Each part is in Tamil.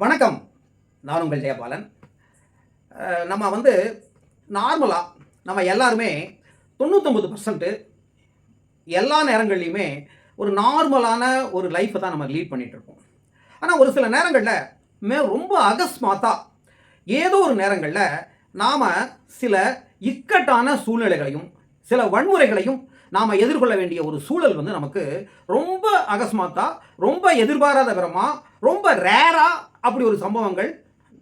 வணக்கம். நான் உங்கள் ஜெயபாலன். நம்ம வந்து நார்மலாக நம்ம எல்லாருமே தொண்ணூத்தொம்பது பர்சன்ட்டு எல்லா நேரங்கள்லையுமே ஒரு நார்மலான ஒரு லைஃப்பை தான் நம்ம லீட் பண்ணிகிட்ருக்கோம் ஆனால் ஒரு சில நேரங்களில் மே ரொம்ப அகஸ்மாத்தா ஏதோ ஒரு நேரங்களில் நாம் சில இக்கட்டான சூழ்நிலைகளையும் சில வன்முறைகளையும் நாம் எதிர்கொள்ள வேண்டிய ஒரு சூழல் வந்து நமக்கு ரொம்ப அகஸ்மாத்தாக ரொம்ப எதிர்பாராத விதமாக ரொம்ப ரேராக அப்படி ஒரு சம்பவங்கள்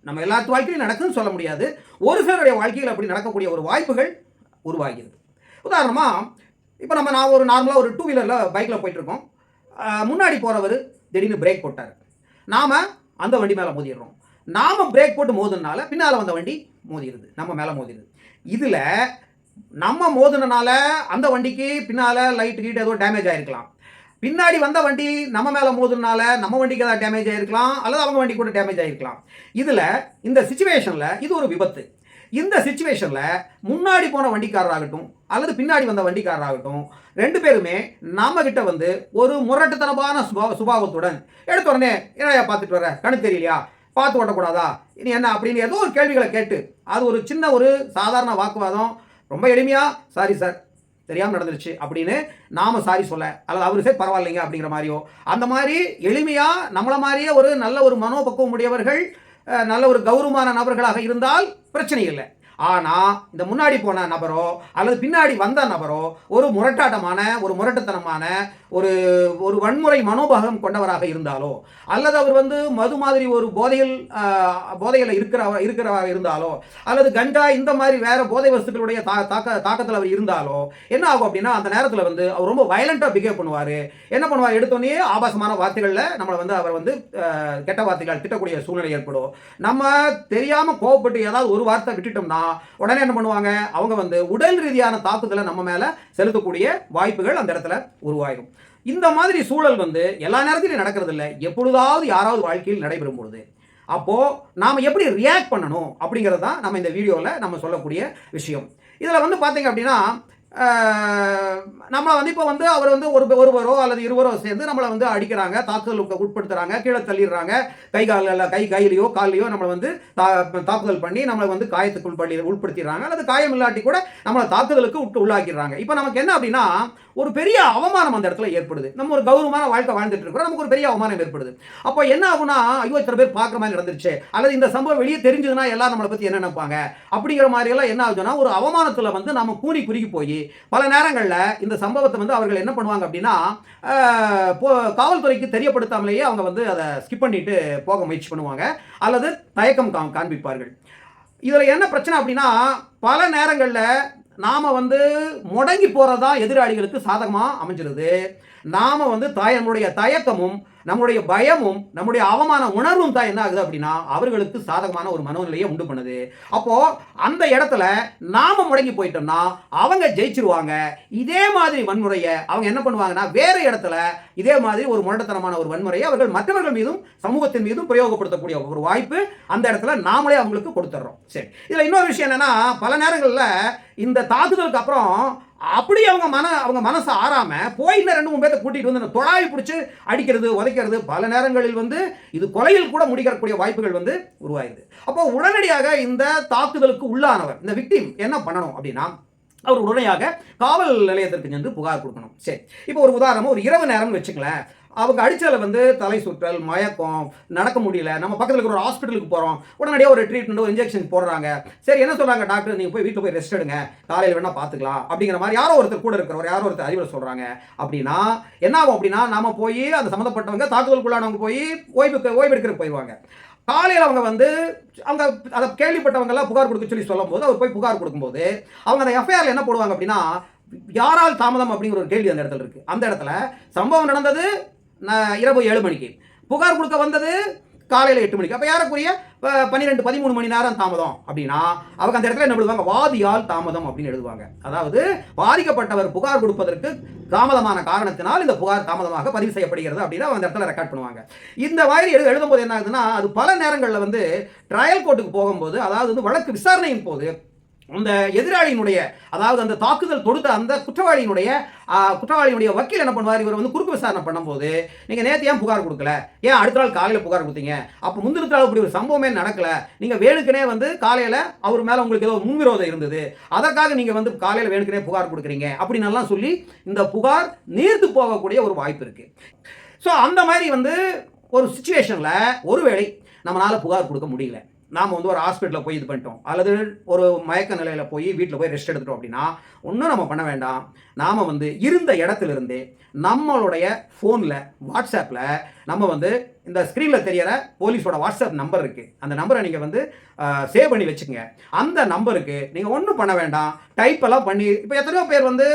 நம்ம எல்லாத்து வாழ்க்கையிலும் நடக்குதுன்னு சொல்ல முடியாது. ஒரு சிலருடைய வாழ்க்கையில் அப்படி நடக்கக்கூடிய ஒரு வாய்ப்புகள் உருவாகிறது. உதாரணமாக இப்போ நம்ம நான் ஒரு நார்மலாக ஒரு டூ வீலரில் பைக்கில் போயிட்டுருக்கோம். முன்னாடி போகிறவர் திடீர்னு பிரேக் போட்டார். நாம் அந்த வண்டி மேலே மோதிடுறோம். நாம் பிரேக் போட்டு மோதுனால பின்னால் வந்த வண்டி மோதிடுது. நம்ம மேலே மோதிடுது. இதில் நம்ம மோதுனனால அந்த வண்டிக்கு பின்னால் லைட் கீட் ஏதோ டேமேஜ் ஆகிருக்கலாம் பின்னாடி வந்த வண்டி நம்ம மேலே மோதுனால நம்ம வண்டிக்கு ஏதாவது டேமேஜ் ஆகிருக்கலாம் அல்லது அவங்க வண்டி கூட டேமேஜ் ஆகிருக்கலாம் இதில் இந்த சுச்சுவேஷனில் இது ஒரு விபத்து. இந்த சுச்சுவேஷனில் முன்னாடி போன வண்டிக்காரராகட்டும் அல்லது பின்னாடி வந்த வண்டிக்காரராகட்டும் ரெண்டு பேருமே நம்ம கிட்ட வந்து ஒரு முரட்டுத்தனமான சுபா சுபாவத்துடன் எடுத்த உடனே என்னையா பார்த்துட்டு வர கணக்கு தெரியலையா? பார்த்து ஓட்டக்கூடாதா? இனி என்ன? அப்படின்னு ஏதோ ஒரு கேள்விகளை கேட்டு அது ஒரு சின்ன ஒரு சாதாரண வாக்குவாதம் ரொம்ப எளிமையாக சாரி சார் தெரியாமல் நடந்துருச்சு அப்படின்னு நாம சாரி சொல்ல. அல்லது அவரு சரி பரவாயில்லைங்க அப்படிங்கிற மாதிரியோ. அந்த மாதிரி எளிமையாக நம்மளை மாதிரியே ஒரு நல்ல ஒரு மனோபக்குவம் உடையவர்கள் நல்ல ஒரு கௌரவமான நபர்களாக இருந்தால் பிரச்சனை இல்லை. ஆனால் இந்த முன்னாடி போன நபரோ அல்லது பின்னாடி வந்த நபரோ ஒரு முரட்டாட்டமான ஒரு முரட்டுத்தனமான ஒரு ஒரு வன்முறை மனோபாகம் கொண்டவராக இருந்தாலோ அல்லது அவர் வந்து மது மாதிரி ஒரு போதையில் போதையில் இருக்கிற இருக்கிறவராக இருந்தாலோ அல்லது கஞ்சா இந்த மாதிரி வேற போதை வஸ்துக்களுடைய தா தாக்க தாக்கத்தில் அவர் இருந்தாலோ என்ன ஆகும் அப்படின்னா அந்த நேரத்தில் வந்து அவர் ரொம்ப வயலண்ட்டாக பிஹேவ் பண்ணுவார். என்ன பண்ணுவார்? எடுத்தோடனே ஆபாசமான வார்த்தைகளில் நம்மளை வந்து அவர் வந்து கெட்ட வார்த்தைகள் திட்டக்கூடிய சூழ்நிலை ஏற்படும். நம்ம தெரியாமல் கோவப்பட்டு ஏதாவது ஒரு வார்த்தை விட்டுட்டோம்னா உடனே என்ன பண்ணுவாங்க? அவங்க வந்து உடல் ரீதியான தாக்குதலை நம்ம மேலே செலுத்தக்கூடிய வாய்ப்புகள் அந்த இடத்துல உருவாயிடும் இந்த மாதிரி சூழல் வந்து எல்லா நேரத்திலையும் நடக்கிறது இல்லை எப்பொழுதாவது யாராவது வாழ்க்கையில் நடைபெறும் பொழுது. அப்போது நாம் எப்படி ரியாக்ட் பண்ணணும் அப்படிங்கிறது தான் நம்ம இந்த வீடியோவில் நம்ம சொல்லக்கூடிய விஷயம். இதில் வந்து பார்த்தீங்க அப்படின்னா நம்மளை வந்து இப்போ வந்து அவர் வந்து ஒரு ஒருவரோ அல்லது இருவரோ சேர்ந்து நம்மளை வந்து அடிக்கிறாங்க தாக்குதலுக்கு உட்படுத்துகிறாங்க கீழே தள்ளிடுறாங்க. கை காலில் கை கையிலையோ கால்லையோ நம்மளை வந்து தா தாக்குதல் பண்ணி நம்மளை வந்து காயத்துக்கு உட்பள்ளி உட்படுத்திடுறாங்க. அல்லது காயம் இல்லாட்டி கூட நம்மளை தாக்குதலுக்கு விட்டு உள்ளாக்கிடுறாங்க. இப்போ நமக்கு என்ன அப்படின்னா ஒரு பெரிய அவமானம் அந்த இடத்துல ஏற்படுது. நம்ம ஒரு கௌரவமான வாழ்க்கை வாழ்ந்துட்டு இருக்கிறோம். நமக்கு ஒரு பெரிய அவமானம் ஏற்படுது. அப்போ என்ன ஆகுனா ஐயோ இத்தனை பேர் பார்க்குற மாதிரி நடந்துருச்சு. அல்லது இந்த சம்பவம் வெளியே தெரிஞ்சதுன்னா எல்லாம் நம்மளை பற்றி என்ன நினைப்பாங்க? அப்படிங்கிற மாதிரி எல்லாம் என்ன ஆகுதுன்னா ஒரு அவமானத்தில் வந்து நம்ம கூனி குறுகி போய் பல நேரங்களில் இந்த சம்பவத்தை வந்து அவர்கள் என்ன பண்ணுவாங்க அப்படின்னா போ- காவல்துறைக்கு தெரியப்படுத்தாமலேயே அவங்க வந்து அதை ஸ்கிப் பண்ணிட்டு போக முயற்சி பண்ணுவாங்க. அல்லது தயக்கம் கா காண்பிப்பார்கள். இதில் என்ன பிரச்சனை அப்படின்னா பல நேரங்களில் நாம் வந்து முடங்கி போகிறதா எதிராளிகளுக்கு சாதகமாக அமைஞ்சிருது. நாம் வந்து தாய் நம்முடைய தயக்கமும் நம்முடைய பயமும் நம்முடைய அவமான உணர்வும் தான் என்ன ஆகுது அப்படின்னா அவர்களுக்கு சாதகமான ஒரு மனோநிலையை உண்டு பண்ணுது. அப்போ அந்த இடத்துல நாம முடங்கி போயிட்டோம்னா அவங்க ஜெயிச்சிருவாங்க. இதே மாதிரி வன்முறையை அவங்க என்ன பண்ணுவாங்கன்னா வேற இடத்துல இதே மாதிரி ஒரு முரட்டத்தனமான ஒரு வன்முறையை அவர்கள் மற்றவர்கள் மீதும் சமூகத்தின் மீதும் பிரயோகப்படுத்தக்கூடிய ஒரு வாய்ப்பு அந்த இடத்துல நாமளே அவங்களுக்கு கொடுத்துட்றோம். சரி. இதில் இன்னொரு விஷயம் என்னன்னா பல நேரங்களில் இந்த தாக்குதலுக்கு அப்புறம் அப்படி அவங்க மன அவங்க மனசு ஆறாம போய் இன்னும் ரெண்டு மூணு பேர்த்த கூட்டிட்டு வந்து தொழாவி பிடிச்சி அடிக்கிறது உதைக்கிறது பல நேரங்களில் வந்து இது கொலையில் கூட முடிக்கக்கூடிய வாய்ப்புகள் வந்து உருவாயிருது. அப்போ உடனடியாக இந்த தாக்குதலுக்கு உள்ளானவர் இந்த விக்டிம் என்ன பண்ணணும் அப்படின்னா அவர் உடனடியாக காவல் நிலையத்திற்கு சென்று புகார் கொடுக்கணும். சரி. இப்போ ஒரு உதாரணம் ஒரு இரவு நேரம்னு வச்சுங்களேன் அவங்க அடித்ததில் வந்து தலை சுற்றல் மயக்கம் நடக்க முடியல. நம்ம பக்கத்தில் இருக்கிற ஒரு ஹாஸ்பிட்டலுக்கு போகிறோம் உடனடியாக ஒரு ட்ரீட்மெண்ட் ஒரு இன்ஜெக்ஷன் போடுறாங்க. சரி என்ன சொல்கிறாங்க டாக்டர் நீங்கள் போய் வீட்டில் போய் ரெஸ்ட் எடுங்க. காலையில் வேணால் பார்த்துக்கலாம் அப்படிங்கிற மாதிரி யாரோ ஒருத்தர் கூட இருக்கிறவர் யாரோ ஒருத்தர் அறிவுரை சொல்கிறாங்க அப்படின்னா என்ன ஆகும் அப்படின்னா நம்ம போய் அந்த சம்மந்தப்பட்டவங்க தாக்குதலுக்குள்ளானவங்க போய் ஓய்வுக்கு ஓய்வு எடுக்கிறதுக்கு போயிடுவாங்க. காலையில் அவங்க வந்து அவங்க அதை கேள்விப்பட்டவங்கெல்லாம் புகார் கொடுக்க சொல்லி சொல்லும்போது அவர் போய் புகார் கொடுக்கும்போது அவங்க அந்த எஃப்ஐஆரில் என்ன போடுவாங்க அப்படின்னா யாரால் தாமதம் அப்படிங்கிற ஒரு கேள்வி அந்த இடத்துல இருக்குது அந்த இடத்துல சம்பவம் நடந்தது இரவு ஏழு மணிக்கு. புகார் கொடுக்க வந்தது காலையில் எட்டு மணிக்கு. அப்போ யாரக்குரிய? பன்னிரெண்டு பதிமூணு மணி நேரம் தாமதம் அப்படின்னா அவங்க அந்த இடத்துல என்ன எழுதுவாங்க? வாதியால் தாமதம் அப்படின்னு எழுதுவாங்க. அதாவது பாதிக்கப்பட்டவர் புகார் கொடுப்பதற்கு தாமதமான காரணத்தினால் இந்த புகார் தாமதமாக பதிவு செய்யப்படுகிறது அப்படின்னு அந்த இடத்துல ரெக்கார்ட் பண்ணுவாங்க. இந்த மாதிரி எழு எழுதும்போது என்ன ஆகுதுன்னா அது பல நேரங்களில் வந்து ட்ரையல் கோர்ட்டுக்கு போகும்போது அதாவது வந்து வழக்கு விசாரணையின் போது அந்த எதிராளியினுடைய அதாவது அந்த தாக்குதல் தொடுத்த அந்த குற்றவாளியினுடைய குற்றவாளியினுடைய வக்கீல் என்ன பண்ணுவார்? இவர் வந்து குறுக்கு விசாரணை பண்ணும்போது நீங்கள் நேற்று ஏன் புகார் கொடுக்கல? ஏன் அடுத்த நாள் காலையில் புகார் கொடுத்தீங்க? அப்போ முந்தினத்தால் நாள் இப்படி ஒரு சம்பவமே நடக்கலை. நீங்கள் வேணுக்குனே வந்து காலையில் அவர் மேலே உங்களுக்கு ஏதோ முன்விரோதம் இருந்தது. அதற்காக நீங்கள் வந்து காலையில் வேணுக்குனே புகார் கொடுக்குறீங்க. அப்படின்னு எல்லாம் சொல்லி இந்த புகார் நீர்த்து போகக்கூடிய ஒரு வாய்ப்பு இருக்குது ஸோ அந்த மாதிரி வந்து ஒரு சுச்சுவேஷனில் ஒருவேளை நம்மளால் புகார் கொடுக்க முடியல. நாம் வந்து ஒரு ஹாஸ்பிட்டலில் போய் இது பண்ணிட்டோம். அல்லது ஒரு மயக்க நிலையில் போய் வீட்டில் போய் ரெஸ்ட் எடுத்துட்டோம் அப்படின்னா ஒன்றும் நம்ம பண்ண வேண்டாம். நாம் வந்து இருந்த இடத்துல இருந்தே நம்மளுடைய ஃபோனில் வாட்ஸ்அப்பில் நம்ம வந்து இந்த ஸ்க்ரீனில் தெரியற போலீஸோட வாட்ஸ்அப் நம்பர் இருக்குது அந்த நம்பரை நீங்கள் வந்து சேவ் பண்ணி வச்சுக்கோங்க. அந்த நம்பருக்கு நீங்கள் ஒன்றும் பண்ண வேண்டாம். டைப் எல்லாம் பண்ணி இப்போ எத்தனையோ பேர் வந்து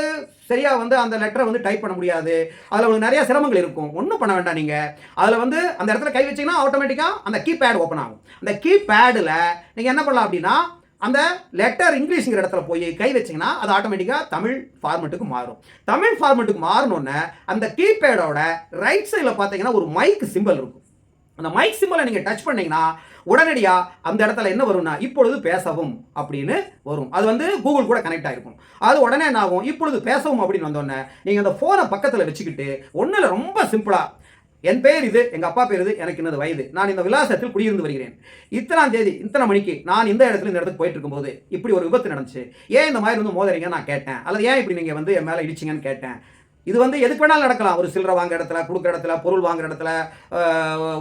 சரியாக வந்து அந்த லெட்டரை வந்து டைப் பண்ண முடியாது. அதில் உங்களுக்கு நிறையா சிரமங்கள் இருக்கும். ஒன்றும் பண்ண வேண்டாம் நீங்கள் அதில் வந்து அந்த இடத்துல கை வச்சீங்கன்னா ஆட்டோமேட்டிக்காக அந்த கீபேட் ஓப்பன் ஆகும். அந்த கீபேடில் நீங்கள் என்ன பண்ணலாம் அப்படின்னா அந்த லெட்டர் இங்கிலீஷ்ங்கிற இடத்துல போய் கை வச்சிங்கன்னா அது ஆட்டோமேட்டிக்காக தமிழ் ஃபார்மெட்டுக்கு மாறும். தமிழ் ஃபார்மெட்டுக்கு மாறினோன்னே அந்த கீபேடோட ரைட் சைடில் பார்த்தீங்கன்னா ஒரு மைக் சிம்பல் இருக்கும். அந்த மைக் சிம்பலை நீங்கள் டச் பண்ணீங்கன்னா உடனடியாக அந்த இடத்துல என்ன வரும்னா இப்பொழுது பேசவும் அப்படின்னு வரும். அது வந்து கூகுள் கூட கனெக்ட் ஆகிருக்கும் அது உடனே என்ன ஆகும்? இப்பொழுது பேசவும் அப்படின்னு வந்தோடனே நீங்கள் அந்த ஃபோனை பக்கத்தில் வச்சுக்கிட்டு ஒன்றில் ரொம்ப சிம்பிளாக என் பேர் இது எங்கள் அப்பா பேர் இது எனக்கு இன்னது வயது. நான் இந்த விலாசத்தில் குடியிருந்து வருகிறேன். இத்தனாம் தேதி இத்தனை மணிக்கு நான் இந்த இடத்துல இந்த இடத்துக்கு போயிட்டு இருக்கும்போது இப்படி ஒரு விபத்து நடந்துச்சு. ஏன் இந்த மாதிரி வந்து மோதறீங்க நான் கேட்டேன். அல்லது ஏன் இப்படி நீங்கள் வந்து என் மேலே இடிச்சிங்கன்னு கேட்டேன்? இது வந்து எதுக்கு வேணாலும் நடக்கலாம். ஒரு சில்லறை வாங்குற இடத்துல கொடுக்குற இடத்துல பொருள் வாங்குற இடத்துல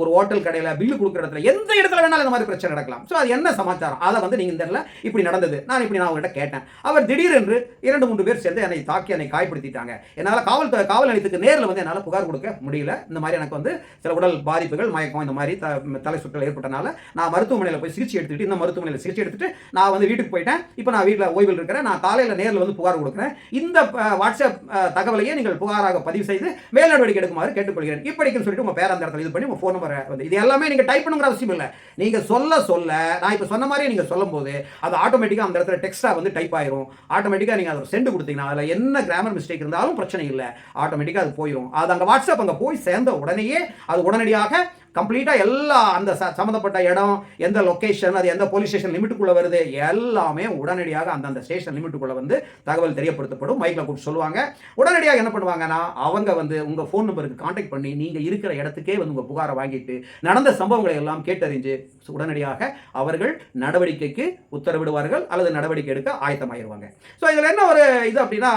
ஒரு ஹோட்டல் கடையில் பில்லு கொடுக்குற இடத்துல எந்த இடத்துல வேணாலும் இந்த மாதிரி பிரச்சனை நடக்கலாம். ஸோ அது என்ன சமாச்சாரம்? அதை வந்து நீங்கள் தெரியல. இப்படி நடந்தது. நான் இப்படி நான் அவர்கிட்ட கேட்டேன். அவர் திடீரென்று இரண்டு மூன்று பேர் சேர்ந்து என்னை தாக்கி என்னை காயப்படுத்திட்டாங்க. என்னால் காவல் காவல் நிலையத்துக்கு நேரில் வந்து என்னால் புகார் கொடுக்க முடியல. இந்த மாதிரி எனக்கு வந்து சில உடல் பாதிப்புகள் மயக்கம் இந்த மாதிரி த தலை சுற்றல் ஏற்பட்டனால நான் மருத்துவமனையில் போய் சிகிச்சை எடுத்துக்கிட்டு இந்த மருத்துவமனையில் சிகிச்சை எடுத்துட்டு நான் வந்து வீட்டுக்கு போயிட்டேன். இப்போ நான் வீட்டில் ஓய்வில் இருக்கிறேன். நான் காலையில் நேரில் வந்து புகார் கொடுக்குறேன். இந்த வாட்ஸ்அப் தகவலையே நீங்கள் புகாராக பதிவு செய்து மேல் நடவடிக்கை எடுக்குமாறு கேட்டுக்கொள்கிறேன். இப்படிக்குன்னு சொல்லிட்டு உங்கள் பேர் அந்த இடத்துல இது பண்ணி உங்கள் ஃபோன் நம்பரை வந்து இது எல்லாமே நீங்கள் டைப் பண்ணுங்கிற அவசியம் இல்லை. நீங்கள் சொல்ல சொல்ல நான் இப்போ சொன்ன மாதிரியே நீங்கள் சொல்லும்போது அது ஆட்டோமேட்டிக்காக அந்த இடத்துல டெக்ஸ்ட்டாக வந்து டைப் ஆயிரும். ஆட்டோமேட்டிக்காக நீங்கள் அதை சென்ட் கொடுத்தீங்கன்னா அதில் என்ன கிராமர் மிஸ்டேக் இருந்தாலும் பிரச்சனை இல்லை. ஆட்டோமேட்டிக்காக அது போயிடும் அது அங்கே வாட்ஸ்அப் அங்கே போய் சேர்ந்த உடனேயே அது உடனடியாக கம்ப்ளீட்டாக எல்லா அந்த ச சம்மந்தப்பட்ட இடம் எந்த லொக்கேஷன் அது எந்த போலீஸ் ஸ்டேஷன் லிமிட்டுக்குள்ளே வருது எல்லாமே உடனடியாக அந்தந்த ஸ்டேஷன் லிமிட்டுக்குள்ளே வந்து தகவல் தெரியப்படுத்தப்படும். மைக்கில் கூப்பிட்டு சொல்லுவாங்க. உடனடியாக என்ன பண்ணுவாங்கன்னா அவங்க வந்து உங்கள் ஃபோன் நம்பருக்கு காண்டாக்ட் பண்ணி நீங்கள் இருக்கிற இடத்துக்கே வந்து உங்கள் புகாரை வாங்கிட்டு நடந்த சம்பவங்களை எல்லாம் கேட்டறிஞ்சு உடனடியாக அவர்கள் நடவடிக்கைக்கு உத்தரவிடுவார்கள் அல்லது நடவடிக்கை எடுக்க ஆயத்தமாயிருவாங்க. ஸோ இதில் என்ன ஒரு இது அப்படின்னா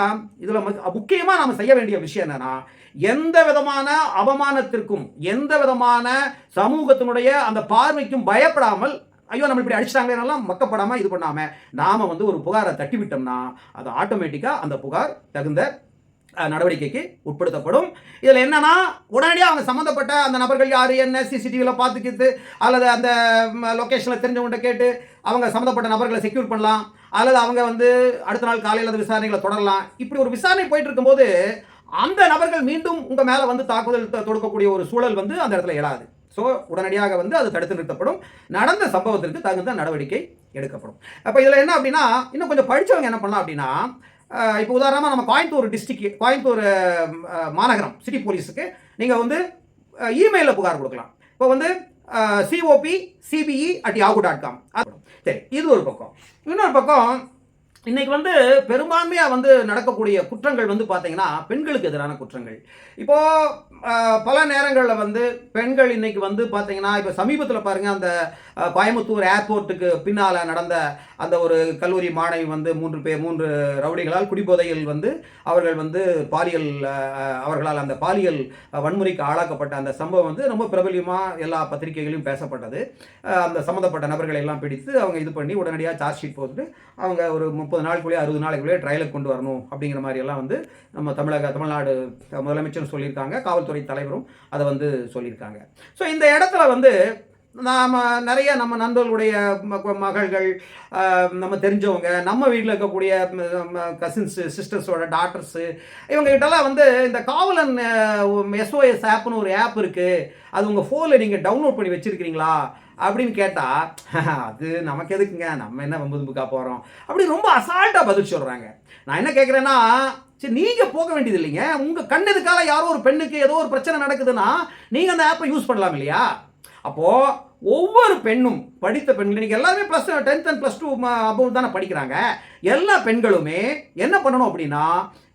இதில் முக்கியமாக நாம் செய்ய வேண்டிய விஷயம் என்னென்னா எந்த விதமான அவமானத்திற்கும் எந்த விதமான சமூகத்தினுடைய அந்த பார்வைக்கும் பயப்படாமல் ஐயோ நம்ம இப்படி அடிச்சிட்டாங்களேனாலாம் மக்கப்படாமல் இது பண்ணாமல் நாம் வந்து ஒரு புகாரை தட்டி விட்டோம்னா அது ஆட்டோமேட்டிக்காக அந்த புகார் தகுந்த நடவடிக்கைக்கு உட்படுத்தப்படும். இதில் என்னன்னா உடனடியாக அவங்க சம்மந்தப்பட்ட அந்த நபர்கள் யார் என்ன சிசிடிவியில் பார்த்துக்கிட்டு அல்லது அந்த லொக்கேஷனில் தெரிஞ்சவங்கள்ட்ட கேட்டு அவங்க சம்மந்தப்பட்ட நபர்களை செக்யூர் பண்ணலாம் அல்லது அவங்க வந்து அடுத்த நாள் காலையில் அந்த விசாரணைகளை தொடரலாம். இப்படி ஒரு விசாரணை போயிட்டு இருக்கும்போது அந்த நபர்கள் மீண்டும் உங்கள் மேலே வந்து தாக்குதல் தொடுக்கக்கூடிய ஒரு சூழல் வந்து அந்த இடத்துல எழாது. ஸோ உடனடியாக வந்து அது தடுத்து நிறுத்தப்படும். நடந்த சம்பவத்திற்கு தகுந்த நடவடிக்கை எடுக்கப்படும். அப்போ இதில் என்ன அப்படின்னா இன்னும் கொஞ்சம் படித்தவங்க என்ன பண்ணலாம் அப்படின்னா இப்போ உதாரணமாக நம்ம கோயம்புத்தூர் டிஸ்ட்ரிக் கோயம்புத்தூர் மாநகரம் சிட்டி போலீஸுக்கு நீங்கள் வந்து இமெயிலில் புகார் கொடுக்கலாம். இப்போ வந்து COP CBE at Yahoo dot com சரி இது ஒரு பக்கம். இன்னொரு பக்கம் இன்னைக்கு வந்து பெரும்பான்மையாக வந்து நடக்கக்கூடிய குற்றங்கள் வந்து பார்த்தீங்கன்னா பெண்களுக்கு எதிரான குற்றங்கள். இப்போது பல நேரங்களில் வந்து பெண்கள் இன்னைக்கு வந்து பார்த்தீங்கன்னா இப்போ சமீபத்தில் பாருங்கள் அந்த கோயம்புத்தூர் ஏர்போர்ட்டுக்கு பின்னால் நடந்த அந்த ஒரு கல்லூரி மாணவி வந்து மூன்று பேர் மூன்று ரவுடிகளால் குடிபோதையில் வந்து அவர்கள் வந்து பாலியல் அவர்களால் அந்த பாலியல் வன்முறைக்கு ஆளாக்கப்பட்ட அந்த சம்பவம் வந்து ரொம்ப பிரபலியமாக எல்லா பத்திரிகைகளையும் பேசப்பட்டது. அந்த சம்மந்தப்பட்ட நபர்களை எல்லாம் பிடித்து அவங்க இது பண்ணி உடனடியாக சார்ஜ் ஷீட் போட்டுட்டு அவங்க ஒரு முப்பது நாளுக்குள்ளேயே அறுபது நாளைக்குள்ளேயே ட்ரையலுக்கு கொண்டு வரணும் அப்படிங்கிற மாதிரி எல்லாம் வந்து நம்ம தமிழக தமிழ்நாடு முதலமைச்சர் சொல்லியிருக்காங்க. காவல்துறை தலைவரும் அதை வந்து சொல்லியிருக்காங்க. ஸோ இந்த இடத்துல வந்து நாம் நிறைய நம்ம நண்பர்களுடைய ம- மகள்கள் நம்ம தெரிஞ்சவங்க நம்ம வீட்டில் இருக்கக்கூடிய கசின்ஸு சிஸ்டர்ஸோட டாட்டர்ஸு இவங்ககிட்டலாம் வந்து இந்த காவலன் எஸ்ஓஎஸ் ஆப்னு ஒரு ஆப் இருக்குது அது உங்கள் ஃபோனில் நீங்கள் டவுன்லோட் பண்ணி வச்சுருக்கிறீங்களா? அப்படின்னு கேட்டால் அது நமக்கு எதுக்குங்க? நம்ம என்ன வம்பு போகிறோம் அப்படி ரொம்ப அசால்ட்டாக பதில் சொல்கிறாங்க நான் என்ன கேட்குறேன்னா சரி நீங்கள் போக வேண்டியது இல்லைங்க. உங்கள் கண்ணெதுக்காக யாரோ ஒரு பெண்ணுக்கு ஏதோ ஒரு பிரச்சனை நடக்குதுன்னா நீங்கள் அந்த ஆப்பை யூஸ் பண்ணலாம் இல்லையா? அப்போது ஒவ்வொரு பெண்ணும் படித்த பெண்கள் இன்றைக்கி எல்லாருமே plus tenth and plus two above தானே படிக்கிறாங்க. எல்லா பெண்களுமே என்ன பண்ணணும் அப்படின்னா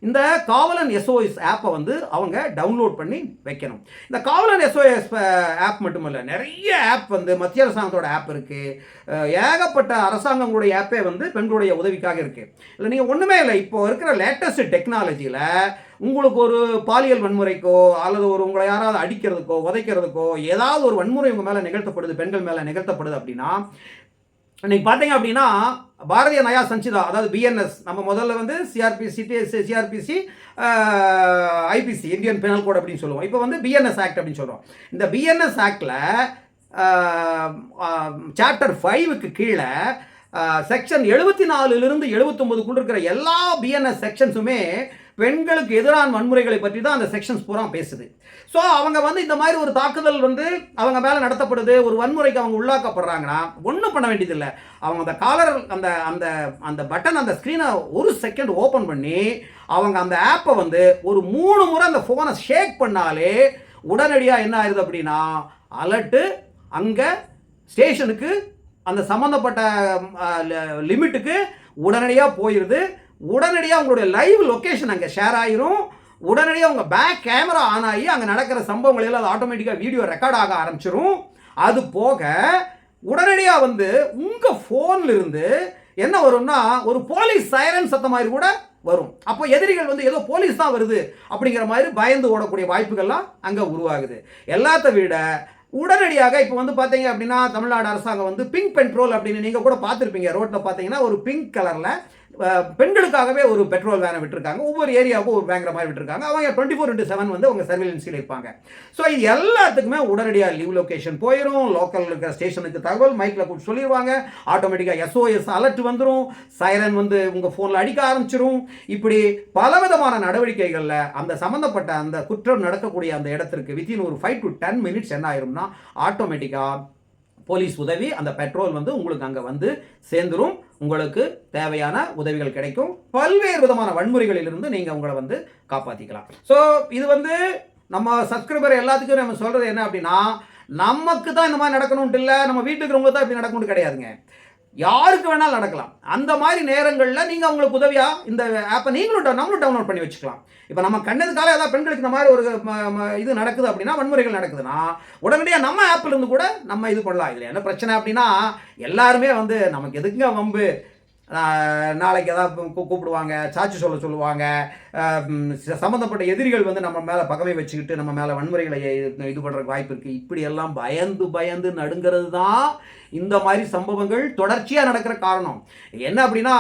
இந்த காவலன் எஸ்ஓஎஸ் ஆப்பை வந்து அவங்க டவுன்லோட் பண்ணி வைக்கணும். இந்த காவலன் எஸ்ஓஎஸ் ஆப் மட்டுமல்ல நிறைய ஆப் வந்து மத்திய அரசாங்கத்தோட ஆப் இருக்குது ஏகப்பட்ட அரசாங்கங்களுடைய ஆப்பே வந்து பெண்களுடைய உதவிக்காக இருக்குது இல்லை நீங்கள் ஒன்றுமே இல்லை இப்போ இருக்கிற லேட்டஸ்ட் டெக்னாலஜியில் உங்களுக்கு ஒரு பாலியல் வன்முறைக்கோ அல்லது ஒரு உங்களை யாராவது அடிக்கிறதுக்கோ உதைக்கிறதுக்கோ ஏதாவது ஒரு வன்முறை உங்கள் மேலே நிகழ்த்தப்படுது பெண்கள் மேலே நிகழ்த்தப்படுது அப்படின்னா இன்னைக்கு பார்த்தீங்க அப்படின்னா பாரதிய நயா சஞ்சிதா அதாவது பிஎன்எஸ் நம்ம முதல்ல வந்து CRPC CRPC IPC Indian penal code அப்படின்னு சொல்லுவோம். இப்போ வந்து பிஎன்எஸ் ஆக்ட் அப்படின்னு சொல்கிறோம் இந்த பிஎன்எஸ் ஆக்டில் சாப்டர் ஃபைவுக்கு கீழே செக்ஷன் எழுபத்தி நாலுலேருந்து எழுபத்தொம்பதுக்குள்ள இருக்கிற எல்லா பிஎன்எஸ் செக்ஷன்ஸுமே பெண்களுக்கு எதிரான வன்முறைகளை பற்றி தான் அந்த செக்ஷன்ஸ் பூரா பேசுது. ஸோ அவங்க வந்து இந்த மாதிரி ஒரு தாக்குதல் வந்து அவங்க மேலே நடத்தப்படுது ஒரு வன்முறைக்கு அவங்க உள்ளாக்கப்படுறாங்கன்னா ஒன்றும் பண்ண வேண்டியதில்லை. அவங்க அந்த காலர் அந்த அந்த அந்த பட்டன் அந்த ஸ்க்ரீனை ஒரு செகண்ட் ஓப்பன் பண்ணி அவங்க அந்த ஆப்பை வந்து ஒரு மூணு முறை அந்த ஃபோனை ஷேக் பண்ணாலே உடனடியாக என்ன ஆயிடுது அப்படின்னா அலர்ட்டு அங்கே ஸ்டேஷனுக்கு அந்த சம்மந்தப்பட்ட லிமிட்டுக்கு உடனடியாக போயிடுது உடனடியாக உங்களுடைய லைவ் லொக்கேஷன் அங்கே ஷேர் ஆயிரும். உடனடியாக உங்கள் பேக் கேமரா ஆன் ஆகி அங்கே நடக்கிற சம்பவங்கள் எல்லாம் அது ஆட்டோமேட்டிக்காக வீடியோ ரெக்கார்ட் ஆக ஆரம்பிச்சிரும். அது போக உடனடியாக வந்து உங்கள் ஃபோன்லேருந்து என்ன வரும்னா ஒரு போலீஸ் சைரன் சத்த மாதிரி கூட வரும். அப்போ எதிரிகள் வந்து ஏதோ போலீஸ் தான் வருது அப்படிங்கிற மாதிரி பயந்து ஓடக்கூடிய வாய்ப்புகள்லாம் அங்கே உருவாகுது. எல்லாத்த விட உடனடியாக இப்போ வந்து பார்த்தீங்க அப்படின்னா தமிழ்நாடு அரசாங்கம் வந்து பிங்க் பென்ட்ரோல் அப்படின்னு நீங்கள் கூட பார்த்துருப்பீங்க. ரோட்டில் பார்த்தீங்கன்னா ஒரு பிங்க் கலரில் பெண்களுக்காகவே ஒரு பெட்ரோல் வேனை விட்டுருக்காங்க. ஒவ்வொரு ஏரியாவுக்கும் ஒரு வேங்கிற மாதிரி விட்டுருக்காங்க. அவங்க டுவெண்ட்டி ஃபோர் இன்ட்டு செவன் வந்து அவங்க சர்வேலன்ஸில் இருப்பாங்க. ஸோ இது எல்லாத்துக்குமே உடனடியாக லீவ் லொக்கேஷன் போயிடும் லோக்கல் இருக்கிற ஸ்டேஷனுக்கு தகவல் மைக்கில் கூப்பிட்டு சொல்லிடுவாங்க ஆட்டோமேட்டிக்காக எஸ்ஓஎஸ் அலர்ட் வந்துடும் சைரன் வந்து உங்கள் ஃபோனில் அடிக்க ஆரம்பிச்சிடும் இப்படி பலவிதமான நடவடிக்கைகளில் அந்த சம்மந்தப்பட்ட அந்த குற்றம் நடக்கக்கூடிய அந்த இடத்திற்கு வித்தின் ஒரு ஃபைவ் டு டென் மினிட்ஸ் என்ன ஆயிரும்னா ஆட்டோமேட்டிக்காக போலீஸ் உதவி அந்த பெட்ரோல் வந்து உங்களுக்கு அங்கே வந்து சேர்ந்துரும். உங்களுக்கு தேவையான உதவிகள் கிடைக்கும். பல்வேறு விதமான வன்முறைகளிலிருந்து நீங்கள் உங்களை வந்து காப்பாற்றிக்கலாம் ஸோ இது வந்து நம்ம சப்ஸ்கிரைபர் எல்லாத்துக்கும் நம்ம சொல்கிறது என்ன அப்படின்னா நமக்கு தான் இந்த மாதிரி நடக்கணும்ட்டு இல்லை நம்ம வீட்டுக்கு இருக்கிறவங்க தான் இப்படி நடக்கணும்னு கிடையாதுங்க. யாருக்கு வேணாலும் நடக்கலாம். அந்த மாதிரி நேரங்களில் நீங்கள் அவங்களுக்கு உதவியாக இந்த ஆப்பை நீங்களும் நம்மளும் டவுன்லோட் பண்ணி வச்சுக்கலாம். இப்போ நம்ம கண்ணதுக்கால ஏதாவது பெண்களுக்கு இந்த மாதிரி ஒரு இது நடக்குது அப்படின்னா வன்முறைகள் நடக்குதுன்னா உடனடியாக நம்ம ஆப்பில் இருந்து கூட நம்ம இது பண்ணலாம். இதில் என்ன பிரச்சனை அப்படின்னா எல்லாருமே வந்து நமக்கு எதுக்குங்க வம்பு? நாளைக்கு ஏதாவது கூப்பிடுவாங்க சாட்சி சொல்ல சொல்லுவாங்க. ச- சம்மந்தப்பட்ட எதிரிகள் வந்து நம்ம மேலே பகமை வச்சுக்கிட்டு நம்ம மேலே வன்முறைகளை இது பண்ணுறதுக்கு வாய்ப்பு இருக்குது இப்படியெல்லாம் பயந்து பயந்து நடுங்கிறது தான் இந்த மாதிரி சம்பவங்கள் தொடர்ச்சியாக நடக்கிற காரணம். என்ன அப்படின்னா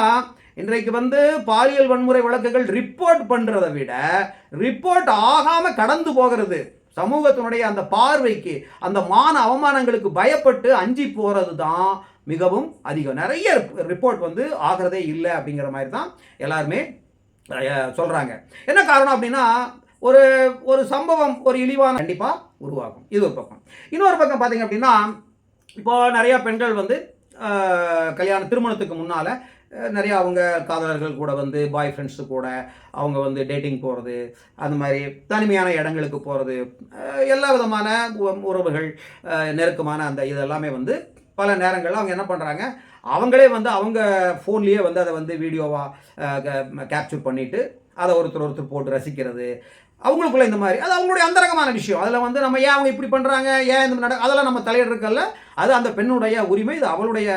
இன்றைக்கு வந்து பாலியல் வன்முறை வழக்குகள் ரிப்போர்ட் பண்ணுறதை விட ரிப்போர்ட் ஆகாமல் கடந்து போகிறது. சமூகத்தினுடைய அந்த பார்வைக்கு அந்த மான அவமானங்களுக்கு பயப்பட்டு அஞ்சி போகிறது தான் மிகவும் அதிகம். நிறைய ரிப்போர்ட் வந்து ஆகிறதே இல்லை அப்படிங்கிற மாதிரி தான் எல்லாருமே சொல்கிறாங்க என்ன காரணம் அப்படின்னா ஒரு ஒரு சம்பவம் ஒரு இழிவான கண்டிப்பாக உருவாகும். இது ஒரு பக்கம். இன்னொரு பக்கம் பார்த்தீங்க அப்படின்னா இப்போ நிறையா பெண்கள் வந்து கல்யாண திருமணத்துக்கு முன்னால் நிறையா அவங்க காதலர்கள் கூட வந்து பாய் ஃப்ரெண்ட்ஸு கூட அவங்க வந்து டேட்டிங் போகிறது அந்த மாதிரி தனிமையான இடங்களுக்கு போகிறது எல்லா விதமான உ- உறவுகள் நெருக்கமான அந்த இதெல்லாமே வந்து பல நேரங்களில் அவங்க என்ன பண்ணுறாங்க அவங்களே வந்து அவங்க ஃபோன்லேயே வந்து அதை வந்து வீடியோவாக கேப்சர் பண்ணிவிட்டு அதை ஒருத்தர் ஒருத்தர் போட்டு ரசிக்கிறது. அவங்களுக்குள்ள இந்த மாதிரி. அது அவங்களுடைய அந்தரங்கமான விஷயம். அதில் வந்து நம்ம ஏன் அவங்க இப்படி பண்ணுறாங்க ஏன் இந்த நட அதெல்லாம் நம்ம தலையிடுறக்கல்ல அது அந்த பெண்ணுடைய உரிமை இது அவளுடைய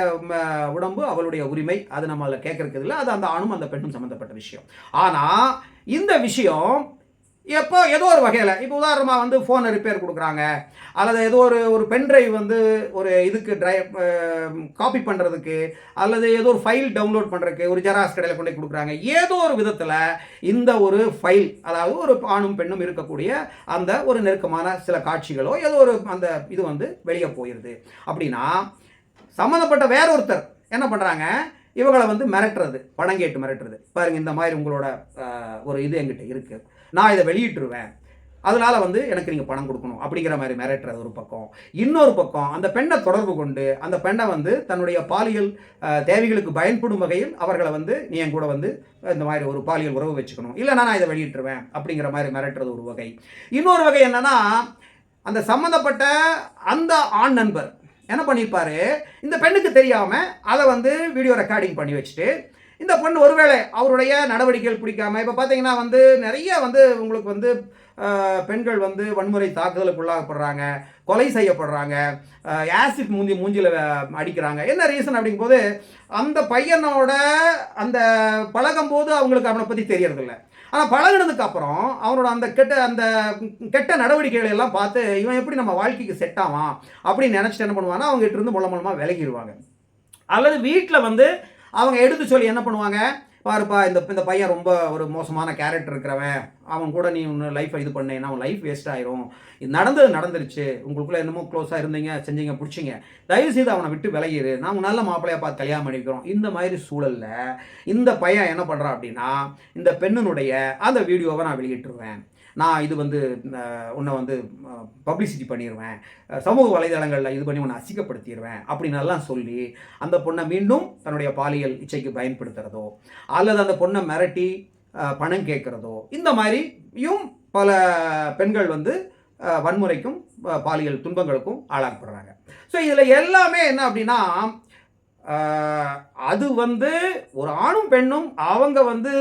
உடம்பு அவளுடைய உரிமை. அது நம்ம அதில் கேட்கறதுக்கு இல்லை. அது அந்த ஆணும் அந்த பெண்ணும் சம்மந்தப்பட்ட விஷயம். ஆனால் இந்த விஷயம் எப்போ ஏதோ ஒரு வகையில். இப்போ உதாரணமாக வந்து ஃபோனை ரிப்பேர் கொடுக்குறாங்க. அல்லது ஏதோ ஒரு ஒரு பென்ட்ரைவ் வந்து ஒரு இதுக்கு ட்ரை காப்பி பண்ணுறதுக்கு அல்லது ஏதோ ஒரு ஃபைல் டவுன்லோட் பண்ணுறதுக்கு ஒரு ஜெராக்ஸ் கடையில் கொண்டு போய் கொடுக்குறாங்க. ஏதோ ஒரு விதத்தில் இந்த ஒரு ஃபைல் அதாவது ஒரு ஆணும் பெண்ணும் இருக்கக்கூடிய அந்த ஒரு நெருக்கமான சில காட்சிகளோ ஏதோ ஒரு அந்த இது வந்து வெளியே போயிடுது அப்படின்னா சம்மந்தப்பட்ட வேறொருத்தர் என்ன பண்ணுறாங்க இவங்களை வந்து மிரட்டுறது பணம் கேட்டு மிரட்டுறது. பாருங்கள் இந்த மாதிரி உங்களோட ஒரு இது என்கிட்ட இருக்குது நான் இதை வெளியிட்டுருவேன். அதனால் வந்து எனக்கு நீங்கள் பணம் கொடுக்கணும் அப்படிங்கிற மாதிரி மிரட்டுறது ஒரு பக்கம். இன்னொரு பக்கம் அந்த பெண்ணை தொடர்பு கொண்டு அந்த பெண்ணை வந்து தன்னுடைய பாலியல் தேவைகளுக்கு பயன்படும் வகையில் அவர்களை வந்து நீ என் கூட வந்து இந்த மாதிரி ஒரு பாலியல் உறவு வச்சுக்கணும். இல்லைனா நான் இதை வெளியிட்டுருவேன் அப்படிங்கிற மாதிரி மிரட்டுறது ஒரு வகை. இன்னொரு வகை என்னென்னா அந்த சம்மந்தப்பட்ட அந்த ஆண் நண்பர் என்ன பண்ணியிருப்பாரு இந்த பெண்ணுக்கு தெரியாமல் அதை வந்து வீடியோ ரெக்கார்டிங் பண்ணி வச்சுட்டு இந்த பொண்ணு ஒருவேளை அவருடைய நடவடிக்கைகள் பிடிக்காம இப்போ பார்த்தீங்கன்னா வந்து நிறைய வந்து உங்களுக்கு வந்து பெண்கள் வந்து வன்முறை தாக்குதலுக்கு உள்ளாகப்படுறாங்க கொலை செய்யப்படுறாங்க ஆசிட் மூஞ்சி மூஞ்சியில் அடிக்கிறாங்க. என்ன ரீசன் அப்படிங்கும்போது அந்த பையனோட அந்த பழகும்போது அவங்களுக்கு அவனை பற்றி தெரியறதில்ல. ஆனால் பழகினதுக்கு அப்புறம் அவனோட அந்த கெட்ட அந்த கெட்ட நடவடிக்கைகளை எல்லாம் பார்த்து இவன் எப்படி நம்ம வாழ்க்கைக்கு செட் ஆவான் அப்படின்னு நினச்சிட்டு என்ன பண்ணுவான்னா அவங்ககிட்ட இருந்து மூலம் மூலமாக விலகிடுவாங்க அல்லது வீட்டில் வந்து அவங்க எடுத்து சொல்லி என்ன பண்ணுவாங்க? பாருப்பா இந்த இந்த பையன் ரொம்ப ஒரு மோசமான கேரக்டர் இருக்கிறவன். அவன் கூட நீ ஒன்று லைஃப்பை இது பண்ணேன்னா அவன் லைஃப் வேஸ்ட் ஆயிரும். இது நடந்தது நடந்துருச்சு. உங்களுக்குள்ள என்னமோ க்ளோஸாக இருந்தீங்க செஞ்சீங்க பிடிச்சிங்க. தயவு செய்து அவனை விட்டு விலகிடு நாங்கள் நல்ல மாப்பிள்ளையை பார்த்து கல்யாணம் பண்ணிக்கிறோம். இந்த மாதிரி சூழலில் இந்த பையன் என்ன பண்ணுறான் அப்படின்னா இந்த பெண்ணினுடைய அந்த வீடியோவை நான் வெளியிட்டுருவேன் நான் இது வந்து உன்னை வந்து பப்ளிசிட்டி பண்ணிடுவேன் சமூக வலைதளங்களில் இது பண்ணி உன்னை அசிக்கப்படுத்திடுவேன் அப்படின்னு சொல்லி அந்த பொண்ணை மீண்டும் தன்னுடைய பாலியல் இச்சைக்கு பயன்படுத்துகிறதோ அல்லது அந்த பொண்ணை மிரட்டி பணம் கேட்குறதோ இந்த மாதிரியும் பல பெண்கள் வந்து வன்முறைக்கும் பாலியல் துன்பங்களுக்கும் ஆளாக்கப்படுறாங்க. ஸோ இதில் எல்லாமே என்ன அப்படின்னா அது வந்து ஒரு ஆணும் பெண்ணும் அவங்க வந்து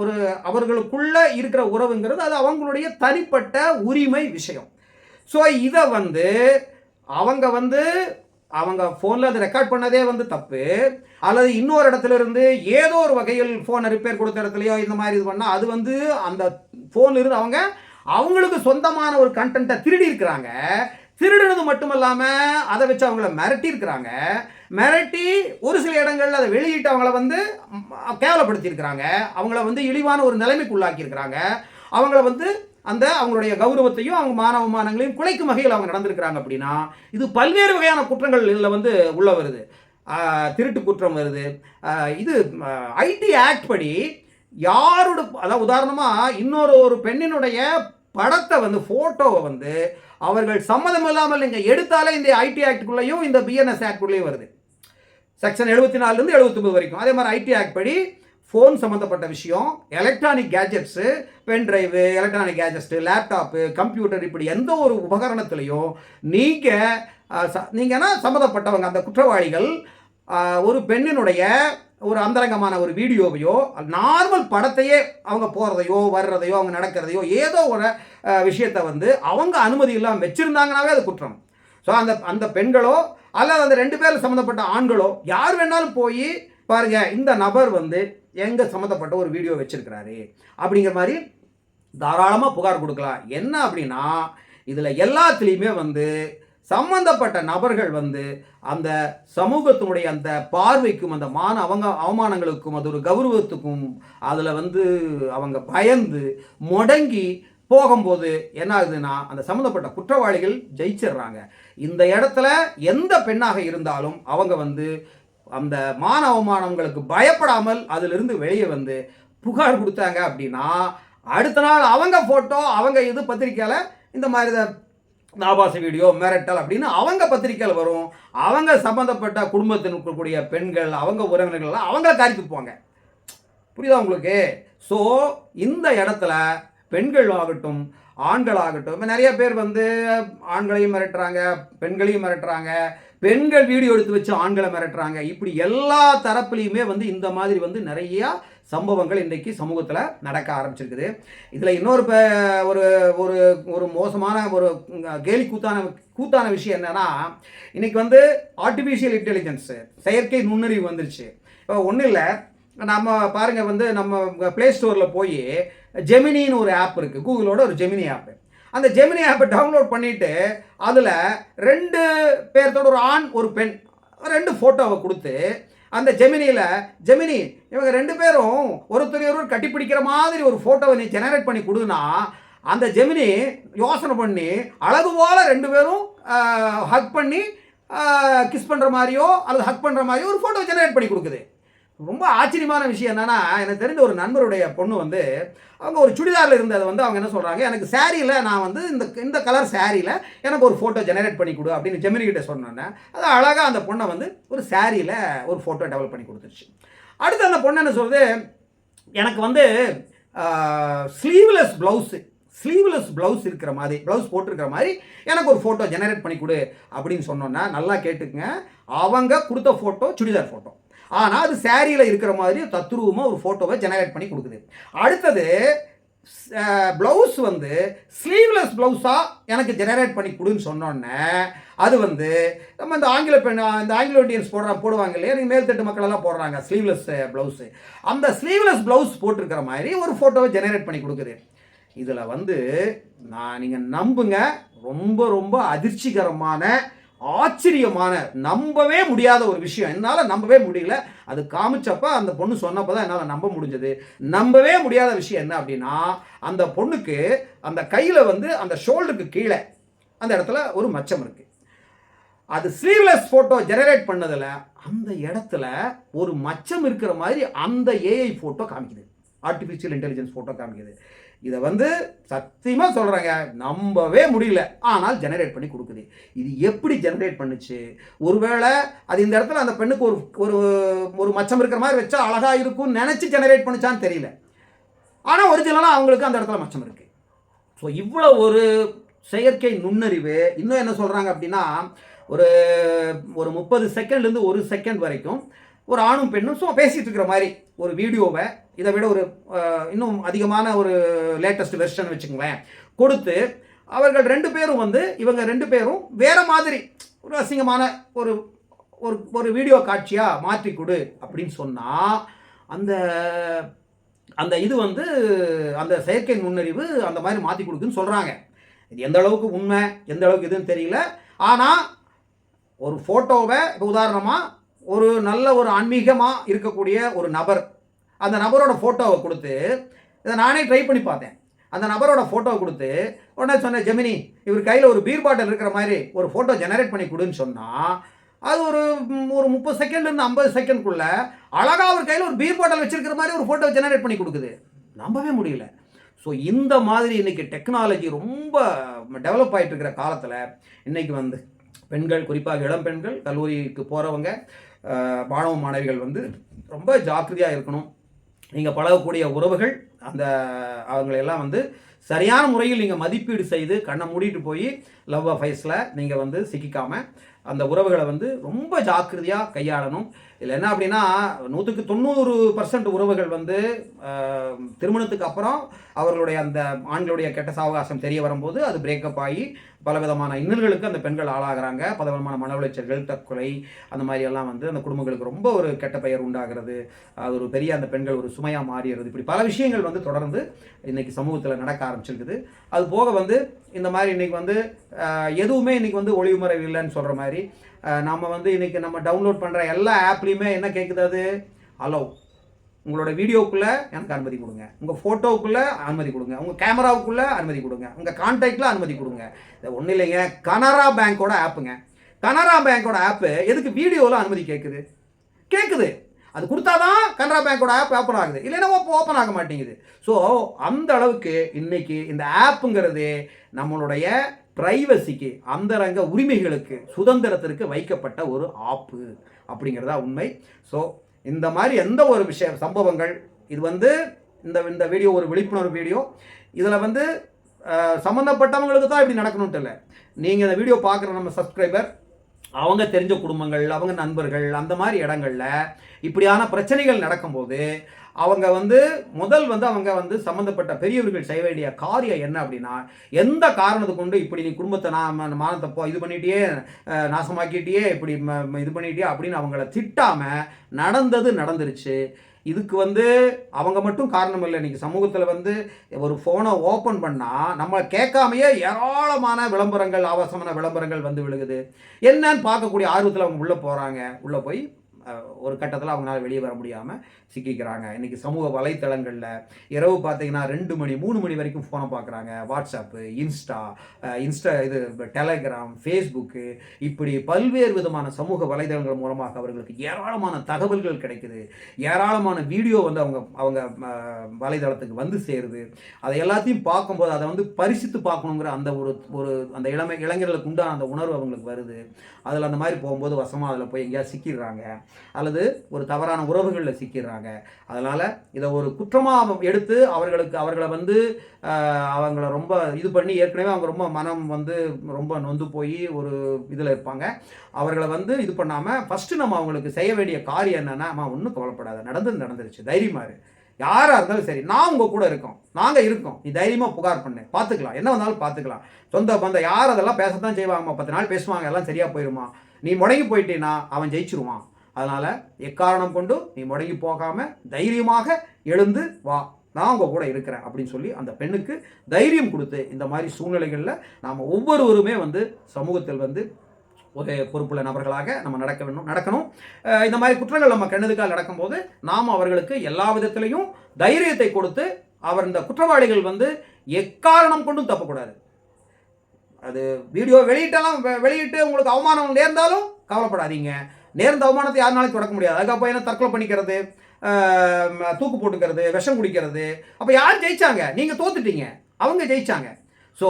ஒரு அவர்களுக்குள்ள இருக்கிற உறவுங்கிறது அது அவங்களுடைய தனிப்பட்ட உரிமை விஷயம். ஸோ இதை வந்து அவங்க வந்து அவங்க ஃபோனில் அதை ரெக்கார்ட் பண்ணதே வந்து தப்பு. அல்லது இன்னொரு இடத்துல இருந்து ஏதோ ஒரு வகையில் ஃபோனை ரிப்பேர் கொடுத்த இடத்துலையோ இந்த மாதிரி இது பண்ணால் அது வந்து அந்த ஃபோன் இருந்து அவங்க அவங்களுக்கு சொந்தமான ஒரு கண்டென்ட்டை திருடி இருக்கிறாங்க. திருடுனது மட்டும் இல்லாமல் அதை வச்சு அவங்கள மிரட்டி இருக்கிறாங்க. மிரட்டி ஒரு சில இடங்களில் அதை வெளியிட்டு அவங்கள வந்து கேவலப்படுத்தியிருக்கிறாங்க. அவங்கள வந்து இழிவான ஒரு நிலைமைக்கு உள்ளாக்கியிருக்கிறாங்க அவங்கள வந்து அந்த அவங்களுடைய கௌரவத்தையும் அவங்க மானவமானங்களையும் குலைக்கும் வகையில் அவங்க நடந்திருக்கிறாங்க அப்படின்னா இது பல்வேறு வகையான குற்றங்கள் இதில் வந்து உள்ள வருது. திருட்டு குற்றம் வருது. இது ஐடி ஆக்ட் படி யாரோட அதாவது உதாரணமாக இன்னொரு ஒரு பெண்ணினுடைய படத்தை வந்து ஃபோட்டோவை வந்து அவர்கள் சம்மதம் இல்லாமல் நீங்கள் எடுத்தாலே இந்த ஐடி ஆக்டுக்குள்ளேயும் இந்த பிஎன்எஸ் ஆக்டுக்குள்ளேயும் வருது. செக்ஷன் எழுபத்தி நாலுலேருந்து எழுபத்தொம்பது வரைக்கும். அதே மாதிரி ஐடி ஆக்ட் படி ஃபோன் சம்மந்தப்பட்ட விஷயம் electronic gadgets pen drive electronic gadgets laptop computer இப்படி எந்த ஒரு உபகரணத்துலையும் நீங்கள் நீங்கன்னா சம்மந்தப்பட்டவங்க அந்த குற்றவாளிகள் ஒரு பெண்ணினுடைய ஒரு அந்தரங்கமான ஒரு வீடியோவையோ நார்மல் படத்தையே அவங்க போகிறதையோ வர்றதையோ அவங்க நடக்கிறதையோ ஏதோ ஒரு விஷயத்தை வந்து அவங்க அனுமதி இல்லாமல் வச்சுருந்தாங்கனாவே அது குற்றம். ஸோ அந்த அந்த பெண்களோ அல்லது அந்த ரெண்டு பேரில் சம்மந்தப்பட்ட ஆண்களோ யார் வேணாலும் போய் பாருங்க இந்த நபர் வந்து எங்கே சம்மந்தப்பட்ட ஒரு வீடியோ வச்சிருக்கிறாரு. அப்படிங்கிற மாதிரி தாராளமாக புகார் கொடுக்கலாம். என்ன அப்படின்னா இதில் எல்லாத்துலேயுமே வந்து சம்பந்தப்பட்ட நபர்கள் வந்து அந்த சமூகத்தினுடைய அந்த பார்வைக்கும் அந்த மான அவங்க அவமானங்களுக்கும் அது ஒரு கௌரவத்துக்கும் அதில் வந்து அவங்க பயந்து முடங்கி போகும்போது என்ன ஆகுதுன்னா அந்த சம்மந்தப்பட்ட குற்றவாளிகள் ஜெயிச்சிடுறாங்க. இந்த இடத்துல எந்த பெண்ணாக இருந்தாலும் அவங்க வந்து அந்த மான அவமானங்களுக்கு பயப்படாமல் அதிலிருந்து வெளியே வந்து புகார் கொடுத்தாங்க அப்படின்னா அடுத்த நாள் அவங்க ஃபோட்டோ அவங்க இது பத்திரிக்கையில் இந்த மாதிரி தான் ஆபாச வீடியோ மிரட்டல் அப்படின்னு அவங்க பத்திரிக்கையில் வரும். அவங்க சம்மந்தப்பட்ட குடும்பத்தில் இருக்கக்கூடிய பெண்கள் அவங்க உறவினர்கள்லாம் அவங்கள காரி துப்புவாங்க புரியுதா உங்களுக்கு? ஸோ இந்த இடத்துல பெண்கள் ஆகட்டும் ஆண்களாகட்டும். இப்போ நிறைய பேர் வந்து ஆண்களையும் மிரட்டுறாங்க பெண்களையும் மிரட்டுறாங்க. பெண்கள் வீடியோ எடுத்து வச்சு ஆண்களை மிரட்டுறாங்க. இப்படி எல்லா தரப்புலையுமே வந்து இந்த மாதிரி வந்து நிறையா சம்பவங்கள் இன்றைக்கி சமூகத்தில் நடக்க ஆரம்பிச்சிருக்குது. இதில் இன்னொரு ஒரு ஒரு ஒரு மோசமான ஒரு கேலி கூத்தான கூத்தான விஷயம் என்னன்னா இன்றைக்கி வந்து ஆர்டிஃபிஷியல் இன்டெலிஜென்ஸு செயற்கை நுண்ணறிவு வந்துருச்சு. இப்போ ஒன்றும் இல்லை. நம்ம பாருங்கள் வந்து நம்ம ப்ளே ஸ்டோரில் போய் ஜெமினின்னு ஒரு ஆப் இருக்குது கூகுளோட ஒரு ஜெமினி ஆப்பு அந்த ஜெமினி ஆப்பை டவுன்லோட் பண்ணிவிட்டு அதில் ரெண்டு பேர்த்தோட ஒரு ஆண் ஒரு பெண் ரெண்டு ஃபோட்டோவை கொடுத்து அந்த ஜெமினியில் ஜெமினி இவங்க ரெண்டு பேரும் ஒருத்தர் ஒருவர் கட்டிப்பிடிக்கிற மாதிரி ஒரு ஃபோட்டோவை நீ ஜெனரேட் பண்ணி கொடுனா அந்த ஜெமினி யோசனை பண்ணி அழகு போல் ரெண்டு பேரும் ஹக் பண்ணி கிஸ் பண்ணுற மாதிரியோ அல்லது ஹக் பண்ணுற மாதிரியோ ஒரு ஃபோட்டோ ஜெனரேட் பண்ணி கொடுக்குது. ரொம்ப ஆச்சரியமான விஷயம் என்னன்னா எனக்கு தெரிஞ்ச ஒரு நண்பருடைய பொண்ணு வந்து அவங்க ஒரு சுடிதாரில் இருந்ததை வந்து அவங்க என்ன சொல்கிறாங்க எனக்கு சேரீயில் நான் வந்து இந்த இந்த கலர் சேரீயில் எனக்கு ஒரு ஃபோட்டோ ஜெனரேட் பண்ணி கொடு அப்படின்னு ஜெமினிகிட்ட சொன்னேன்னே சொன்னோன்னே அது அழகாக அந்த பொண்ணை வந்து ஒரு சேரீயில் ஒரு ஃபோட்டோ டெவலப் பண்ணி கொடுத்துருச்சு. அடுத்து அந்த பொண்ணு என்ன சொல்கிறது எனக்கு வந்து ஸ்லீவ்லெஸ் ப்ளவுஸு ஸ்லீவ்லெஸ் ப்ளவுஸ் இருக்கிற மாதிரி ப்ளவுஸ் போட்டிருக்கிற மாதிரி எனக்கு ஒரு ஃபோட்டோ ஜெனரேட் பண்ணி கொடு அப்படின்னு சொன்னோன்னா நல்லா கேட்டுக்குங்க அவங்க கொடுத்த ஃபோட்டோ சுடிதார் ஃபோட்டோ ஆனால் அது சேரீயில் இருக்கிற மாதிரி தத்ரூபமாக ஒரு ஃபோட்டோவை ஜெனரேட் பண்ணி கொடுக்குது. அடுத்தது ப்ளவுஸ் வந்து ஸ்லீவ்லெஸ் ப்ளவுஸாக எனக்கு ஜெனரேட் பண்ணி கொடுன்னு சொன்னோன்னே அது வந்து நம்ம இந்த ஆங்கில பெண் இந்த ஆங்கிலோ இண்டியன்ஸ் போடுற போடுவாங்க இல்லையா? நீங்கள் மேல்தட்டு மக்களெல்லாம் போடுறாங்க ஸ்லீவ்லெஸ் ப்ளவுஸு அந்த ஸ்லீவ்லெஸ் ப்ளவுஸ் போட்டிருக்கிற மாதிரி ஒரு ஃபோட்டோவை ஜெனரேட் பண்ணி கொடுக்குது. இதில் வந்து நான் நீங்கள் நம்புங்க ரொம்ப ரொம்ப அதிர்ச்சிகரமான ஆச்சரியமான நம்பவே முடியாத ஒரு விஷயம். என்னால் நம்பவே முடியல. அது காமிச்சப்ப அந்த பொண்ணு சொன்னப்போ தான் என்னால் நம்ப முடிஞ்சது. நம்பவே முடியாத விஷயம் என்ன அப்படின்னா அந்த பொண்ணுக்கு அந்த கையில் வந்து அந்த ஷோல்டருக்கு கீழே அந்த இடத்துல ஒரு மச்சம் இருக்குது அது ஸ்லீவ்லெஸ் ஃபோட்டோ ஜெனரேட் பண்ணதில் அந்த இடத்துல ஒரு மச்சம் இருக்கிற மாதிரி அந்த ஏஐ ஃபோட்டோ காமிக்குது. ஆர்டிஃபிஷியல் இன்டெலிஜென்ஸ் ஃபோட்டோ காமிக்குது. இதை வந்து சத்தியமாக சொல்கிறேங்க நம்பவே முடியல. ஆனால் ஜெனரேட் பண்ணி கொடுக்குது. இது எப்படி ஜெனரேட் பண்ணுச்சு? ஒருவேளை அது இந்த இடத்துல அந்த பெண்ணுக்கு ஒரு ஒரு ஒரு மச்சம் இருக்கிற மாதிரி வச்சா அழகாக இருக்கும்னு நினச்சி ஜெனரேட் பண்ணுச்சான்னு தெரியல. ஆனால் ஒரிஜினலாக அவங்களுக்கு அந்த இடத்துல மச்சம் இருக்குது ஸோ இவ்வளோ ஒரு செயற்கை நுண்ணறிவு இன்னும் என்ன சொல்கிறாங்க அப்படின்னா ஒரு ஒரு முப்பது செகண்ட்லேருந்து ஒரு செகண்ட் வரைக்கும் ஒரு ஆணும் பெண்ணும் ஸோ பேசிகிட்டு இருக்கிற மாதிரி ஒரு வீடியோவை இதை விட ஒரு இன்னும் அதிகமான ஒரு லேட்டஸ்ட் வெர்ஷன் வச்சுக்கோங்களேன். கொடுத்து அவர்கள் ரெண்டு பேரும் வந்து இவங்க ரெண்டு பேரும் வேற மாதிரி ஒரு அசிங்கமான ஒரு ஒரு ஒரு வீடியோ காட்சியாக மாற்றி கொடு அப்படின்னு சொன்னால் அந்த அந்த இது வந்து அந்த செயற்கை நுண்ணறிவு அந்த மாதிரி மாற்றி கொடுக்குன்னு சொல்கிறாங்க இது எந்த அளவுக்கு உண்மை எந்த அளவுக்கு இதுன்னு தெரியல. ஆனால் ஒரு ஃபோட்டோவை இப்போ உதாரணமாக ஒரு நல்ல ஒரு ஆன்மீகமாக இருக்கக்கூடிய ஒரு நபர் அந்த நபரோட ஃபோட்டோவை கொடுத்து இதை நானே ட்ரை பண்ணி பார்த்தேன். அந்த நபரோட ஃபோட்டோவை கொடுத்து உடனே சொன்னேன் ஜெமினி இவர் கையில் ஒரு பீர் பாட்டில் இருக்கிற மாதிரி ஒரு ஃபோட்டோ ஜெனரேட் பண்ணி கொடுன்னு சொன்னால் அது ஒரு ஒரு முப்பது செகண்ட்லேருந்து ஐம்பது செகண்ட்குள்ளே அழகாக அவர் கையில் ஒரு பீர் பாட்டில் வச்சுருக்கிற மாதிரி ஒரு ஃபோட்டோ ஜெனரேட் பண்ணி கொடுக்குது. நம்பவே முடியல. ஸோ இந்த மாதிரி இன்னைக்கு டெக்னாலஜி ரொம்ப டெவலப் ஆகிட்டு இருக்கிற காலத்தில் இன்றைக்கி வந்து பெண்கள் குறிப்பாக இளம் பெண்கள் கல்லூரிக்கு போகிறவங்க மாணவ மாணவிகள் வந்து ரொம்ப ஜாக்கிரதையாக இருக்கணும். நீங்கள் பழகக்கூடிய உறவுகள் அந்த அவங்களையெல்லாம் வந்து சரியான முறையில் நீங்கள் மதிப்பீடு செய்து கண்ணை மூடிட்டு போய் லவ் அஃபைஸில் நீங்கள் வந்து சிக்கிக்காமல் அந்த உறவுகளை வந்து ரொம்ப ஜாக்கிரதையாக கையாளணும். இதில் என்ன அப்படின்னா நூற்றுக்கு தொண்ணூறு பர்சன்ட் உறவுகள் வந்து திருமணத்துக்கு அப்புறம் அவர்களுடைய அந்த ஆண்களுடைய கெட்ட சாவகாசம் தெரிய வரும்போது அது பிரேக்கப் ஆகி பலவிதமான இன்னல்களுக்கு அந்த பெண்கள் ஆளாகிறாங்க. பலவிதமான மன உளைச்சல்கள் தற்கொலை அந்த மாதிரியெல்லாம் வந்து அந்த குடும்பங்களுக்கு ரொம்ப ஒரு கெட்ட பெயர் உண்டாகிறது. அது ஒரு பெரிய அந்த பெண்கள் ஒரு சுமையாக மாறிடுறது. இப்படி பல விஷயங்கள் வந்து தொடர்ந்து இன்றைக்கி சமூகத்தில் நடக்க ஆரம்பிச்சிருக்குது. அது போக வந்து இந்த மாதிரி இன்னைக்கு வந்து எதுவுமே இன்றைக்கி வந்து ஒளிவு இல்லைன்னு சொல்கிற மாதிரி நம்ம வந்து இன்றைக்கி நம்ம டவுன்லோட் பண்ணுற எல்லா ஆப்லேயுமே என்ன கேட்குது அது? அலோ உங்களோட வீடியோக்குள்ளே எனக்கு அனுமதி கொடுங்க. உங்கள் ஃபோட்டோவுக்குள்ளே அனுமதி கொடுங்க. உங்கள் கேமராவுக்குள்ளே அனுமதி கொடுங்க. உங்கள் கான்டாக்டில் அனுமதி கொடுங்க. இது ஒன்றும் இல்லைங்க. கனரா பேங்க்கோட ஆப்புங்க கனரா பேங்க்கோட ஆப்பு எதுக்கு வீடியோவில் அனுமதி கேட்குது கேட்குது அது கொடுத்தாதான் கனரா பேங்க்கோட ஆப் ஓப்பன் ஆகுது. இல்லைன்னா ஓப்பன் ஆக மாட்டேங்குது. ஸோ அந்த அளவுக்கு இன்னைக்கு இந்த ஆப்புங்கிறது நம்மளுடைய ப்ரைவசிக்கு அந்தரங்க உரிமைகளுக்கு சுதந்திரத்திற்கு வைக்கப்பட்ட ஒரு ஆப்பு அப்படிங்கிறதா உண்மை. ஸோ இந்த மாதிரி எந்த ஒரு விஷய சம்பவங்கள் இது வந்து இந்த இந்த வீடியோ ஒரு விழிப்புணர்வு வீடியோ இதில் வந்து சம்மந்தப்பட்டவங்களுக்கு தான் இப்படி நடக்கணும்ட்டு இல்லை. நீங்கள் இந்த வீடியோ பார்க்குற நம்ம சப்ஸ்கிரைபர் அவங்க தெரிஞ்ச குடும்பங்கள் அவங்க நண்பர்கள் அந்த மாதிரி இடங்கள்ல இப்படியான பிரச்சனைகள் நடக்கும்போது அவங்க வந்து முதல் வந்து அவங்க வந்து சம்மந்தப்பட்ட பெரியவர்கள் செய்ய வேண்டிய காரியம் என்ன அப்படின்னா எந்த காரணத்தை கொண்டு இப்படி நீ குடும்பத்தை நான் மானத்தை போ இது பண்ணிட்டியே அஹ், நாசமாக்கிட்டியே இப்படி ம- ம- இது பண்ணிட்டியே அப்படின்னு அவங்கள திட்டாமல் நடந்தது நடந்துருச்சு. இதுக்கு வந்து அவங்க மட்டும் காரணம் இல்லை. இன்றைக்கி சமூகத்தில் வந்து ஒரு ஃபோனை ஓப்பன் பண்ணால் நம்ம கேட்காமையே ஏராளமான விளம்பரங்கள் ஆபாசமான விளம்பரங்கள் வந்து விழுகுது. என்னன்னு பார்க்கக்கூடிய ஆர்வத்தில் அவங்க உள்ளே போகிறாங்க உள்ளே போய் ஒரு கட்டத்தில் அவங்களால வெளியே வர முடியாமல் சிக்கிக்கிறாங்க. இன்றைக்கி சமூக வலைத்தளங்களில் இரவு பார்த்தீங்கன்னா ரெண்டு மணி மூணு மணி வரைக்கும் ஃபோனை பார்க்குறாங்க வாட்ஸ்அப்பு இன்ஸ்டா இன்ஸ்டா இது டெலகிராம் ஃபேஸ்புக்கு இப்படி பல்வேறு விதமான சமூக வலைதளங்கள் மூலமாக அவர்களுக்கு ஏராளமான தகவல்கள் கிடைக்குது. ஏராளமான வீடியோ வந்து அவங்க அவங்க வலைதளத்துக்கு வந்து சேருது. அதை எல்லாத்தையும் பார்க்கும்போது அதை வந்து பரிசித்து பார்க்கணுங்கிற அந்த ஒரு ஒரு அந்த இளமை இளைஞர்களுக்கு உண்டான அந்த உணர்வு அவங்களுக்கு வருது. அதில் அந்த மாதிரி போகும்போது வசமாக அதில் போய் எங்கேயாவது சிக்கிடுறாங்க. அல்லது ஒரு தவறான உறவுகளில் சிக்கிறாங்க அதனால் இதை ஒரு குற்றமாக எடுத்து அவர்களுக்கு அவர்களை வந்து அவங்கள ரொம்ப இது பண்ணி ஏற்கனவே அவங்க ரொம்ப மனம் வந்து ரொம்ப நொந்து போய் ஒரு இதில் இருப்பாங்க. அவர்களை வந்து இது பண்ணாமல் ஃபஸ்ட்டு நம்ம அவங்களுக்கு செய்ய வேண்டிய காரியம் என்னென்னா அம்மா ஒன்றும் கவலைப்படாத. நடந்து நடந்துருச்சு. தைரியமாக யாராக இருந்தாலும் சரி நான் உங்கள் கூட இருக்கோம். நாங்கள் இருக்கோம். நீ தைரியமாக புகார் பண்ணு. பார்த்துக்கலாம் என்ன வந்தாலும் பார்த்துக்கலாம் சொந்த பந்தம் யார் அதெல்லாம் பேசத்தான் செய்வாங்கம்மா பத்து நாள் பேசுவாங்க. எல்லாம் சரியாக போயிடுமா நீ முடங்கி போயிட்டேன்னா அவன் ஜெயிச்சிருவான். அதனால் எக்காரணம் கொண்டு நீ முடங்கி போகாமல் தைரியமாக எழுந்து வா. நான் உங்கள் கூட இருக்கிறேன் அப்படின்னு சொல்லி அந்த பெண்ணுக்கு தைரியம் கொடுத்து இந்த மாதிரி சூழ்நிலைகளில் நாம் ஒவ்வொருவருமே வந்து சமூகத்தில் வந்து ஒரு பொறுப்புள்ள நபர்களாக நம்ம நடக்க வேண்டும் நடக்கணும். இந்த மாதிரி குற்றங்கள் நம்ம கண்ணதுக்காக நடக்கும்போது நாம் அவர்களுக்கு எல்லா விதத்திலையும் தைரியத்தை கொடுத்து அவர் இந்த குற்றவாளிகள் வந்து எக்காரணம் கொண்டும் தப்பக்கூடாது. அது வீடியோ வெளியிட்டெல்லாம் வெளியிட்டு உங்களுக்கு அவமானம் நேர்ந்தாலும் கவலைப்படாதீங்க. நேர்ந்த அவமானத்தை யாருனாலும் தொடக்க முடியாது. அதுக்கப்புறம் என்ன தற்கொலை பண்ணிக்கிறது? தூக்கு போட்டுக்கிறது விஷம் குடிக்கிறது. அப்போ யார் ஜெயிச்சாங்க? நீங்கள் தோத்துட்டீங்க. அவங்க ஜெயிச்சாங்க. ஸோ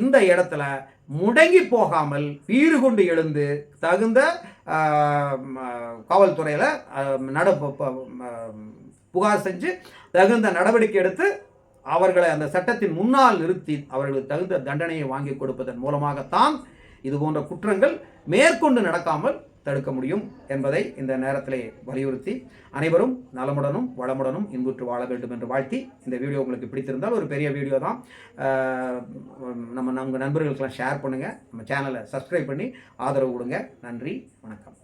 இந்த இடத்துல முடங்கி போகாமல் வீறு கொண்டு எழுந்து தகுந்த காவல்துறையில் நட புகார் செஞ்சு தகுந்த நடவடிக்கை எடுத்து அவர்களை அந்த சட்டத்தின் முன்னால் நிறுத்தி அவர்களுக்கு தகுந்த தண்டனையை வாங்கி கொடுப்பதன் மூலமாகத்தான் இது போன்ற குற்றங்கள் மேற்கொண்டு நடக்காமல் தடுக்க முடியும் என்பதை இந்த நேரத்திலே வலியுறுத்தி அனைவரும் நலமுடனும் வளமுடனும் இன்புற்று வாழ வேண்டும் என்று வாழ்த்தி இந்த வீடியோ உங்களுக்கு பிடித்திருந்தால் ஒரு பெரிய வீடியோ தான். நம்ம நம்ம நண்பர்களுக்கெல்லாம் ஷேர் பண்ணுங்கள் நம்ம சேனலை சப்ஸ்கிரைப் பண்ணி ஆதரவு கொடுங்க. நன்றி. வணக்கம்.